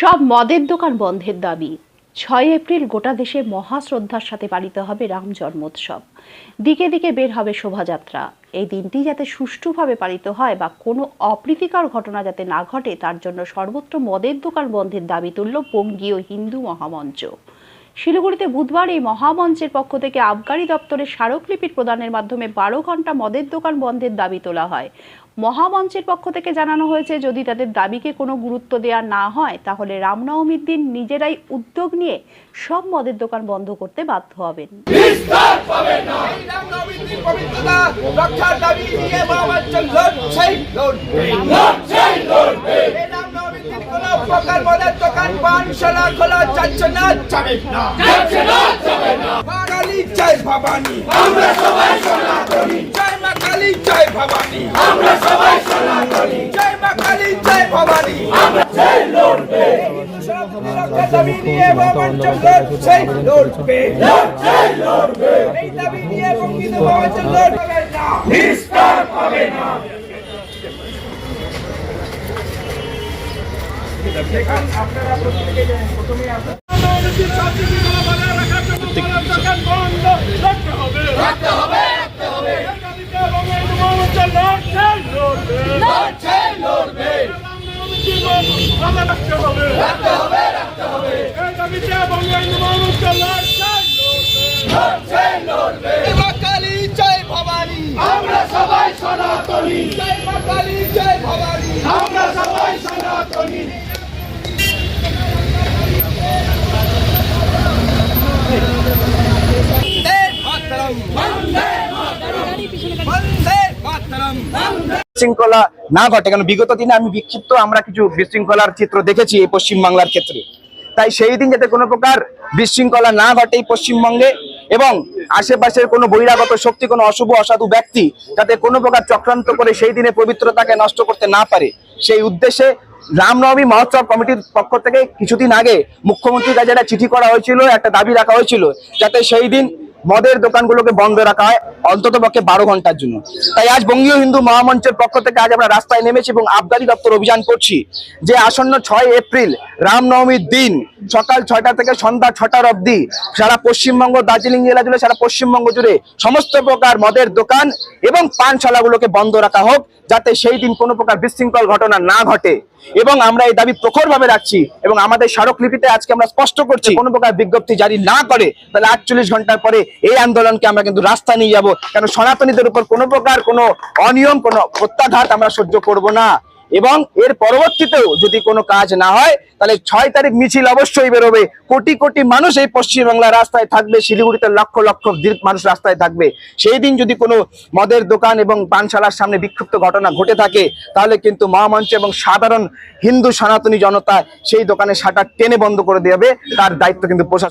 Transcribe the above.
সব মদের দোকান বন্ধের দাবি। ছয় এপ্রিল গোটা দেশে মহাশ্রদ্ধার সাথে পালিত হবে রাম জন্মোৎসব। দিকে দিকে বের হবে শোভাযাত্রা। এই দিনটি যাতে সুষ্ঠুভাবে পালিত হয় বা কোনো অপ্রীতিকর ঘটনা যাতে না ঘটে, তার জন্য সর্বত্র মদের দোকান বন্ধের দাবি তুলল বঙ্গীয় হিন্দু মহামঞ্চ। শিলিগুড়িতে বুধবার এই মহামঞ্চের পক্ষ থেকে আবগারি দপ্তরের স্মারকলিপি প্রদানের মাধ্যমে বারো ঘণ্টা মদের দোকান বন্ধের দাবি তোলা হয়। মহামঞ্চের পক্ষ থেকে জানানো হয়েছে যদি তাদের দাবিকে কোনো গুরুত্ব দেওয়া না হয় তাহলে রামনবমীর দিন নিজেরাই উদ্যোগ নিয়ে সব মদের দোকান বন্ধ করতে বাধ্য হবেন। প্রকার মদের দোকান পানশালা খোলা যাচ্ছে না যাবে না। জয় ভবানী। আমরা সবাই সনাতনী জয় মা কালী জয় ভবানী আমরা সবাই সনাতনী জয় মা ভবানী আমরা জয় লড়বে দাবি নিয়ে মহামাঞ্চল লড়ছেই লড়বে লড়ছেই লড়বে এই দাবি নিয়ে বঙ্কিত লড়বে না নিস্তার পাবে না আপনারা প্রত্যেকে প্রথমে আপনারা রাখতে হবে রাখতে হবে লড়ছে লড়বে রাখতে হবে রাখতে হবে লড়ছে লড়বে মা কালী জয় ভবানী আমরা সবাই সনাতনী জয় মা কালী জয় ভবানী আমরা সবাই সনাতনী বন্দে মাতরম বন্দে মাতরম বিশৃঙ্খলা না ঘটে কারণ বিগত দিনে আমি বিক্ষিপ্ত, আমরা কিছু বিশৃঙ্খলার চিত্র দেখেছি এই পশ্চিমবাংলার ক্ষেত্রে। তাই সেই দিন যাতে কোনো প্রকার বিশৃঙ্খলা না ঘটে এই পশ্চিমবঙ্গে, এবং আশেপাশের কোনো বহিরাগত শক্তি, কোনো অশুভ, অসাধু ব্যক্তি যাতে কোনো প্রকার চক্রান্ত করে সেই দিনে পবিত্রতাকে নষ্ট করতে না পারে, সেই উদ্দেশ্যে রামনবমী মহোৎসব কমিটির পক্ষ থেকে কিছুদিন আগে মুখ্যমন্ত্রীর কাছে একটা চিঠি করা হয়েছিল, একটা দাবি রাখা হয়েছিল, যাতে সেই দিন মদের দোকানগুলোকে বন্ধ রাখা হয় অন্তত পক্ষে বারো ঘণ্টার জন্য। তাই আজ বঙ্গীয় হিন্দু মহামঞ্চের পক্ষ থেকে আজ আমরা রাস্তায় নেমেছি এবং আবগারি দপ্তর অভিযান করছি যে আসন্ন ছয় এপ্রিল রামনবমীর দিন সকাল ছয়টা থেকে সন্ধ্যা ছটার অবধি সারা পশ্চিমবঙ্গ, দার্জিলিং জেলা জুড়ে, সারা পশ্চিমবঙ্গ জুড়ে সমস্ত প্রকার মদের দোকান এবং পানশালাগুলোকে বন্ধ রাখা হোক, যাতে সেই দিন কোনো প্রকার বিশৃঙ্খল ঘটনা না ঘটে। এবং আমরা এই দাবি প্রখরভাবে রাখছি এবং আমাদের স্মারকলিপিতে আজকে আমরা স্পষ্ট করছি, কোনো প্রকার বিজ্ঞপ্তি জারি না করে তাহলে আটচল্লিশ ঘণ্টার পরে এই আন্দোলনকে আমরা কিন্তু রাস্তা নিয়ে যাব। কেন সনাতনীদের উপর কোনো প্রকার কোনো অনিয়ম, কোনো প্রত্যাঘাত আমরা সহ্য করব না। এবং এর পরবর্তীতেও যদি কোনো কাজ না হয়, তাহলে ছয় তারিখ মিছিল অবশ্যই বেরোবে। কোটি কোটি মানুষ এই পশ্চিমবাংলার রাস্তায় থাকবে, শিলিগুড়িতে লক্ষ লক্ষ মানুষ রাস্তায় থাকবে। সেই দিন যদি কোনো মদের দোকান এবং পানশালার সামনে বিক্ষিপ্ত ঘটনা ঘটে থাকে, তাহলে কিন্তু মহামঞ্চ এবং সাধারণ হিন্দু সনাতনী জনতা সেই দোকানে শাটার টেনে বন্ধ করে দেবে। তার দায়িত্ব কিন্তু প্রশাসন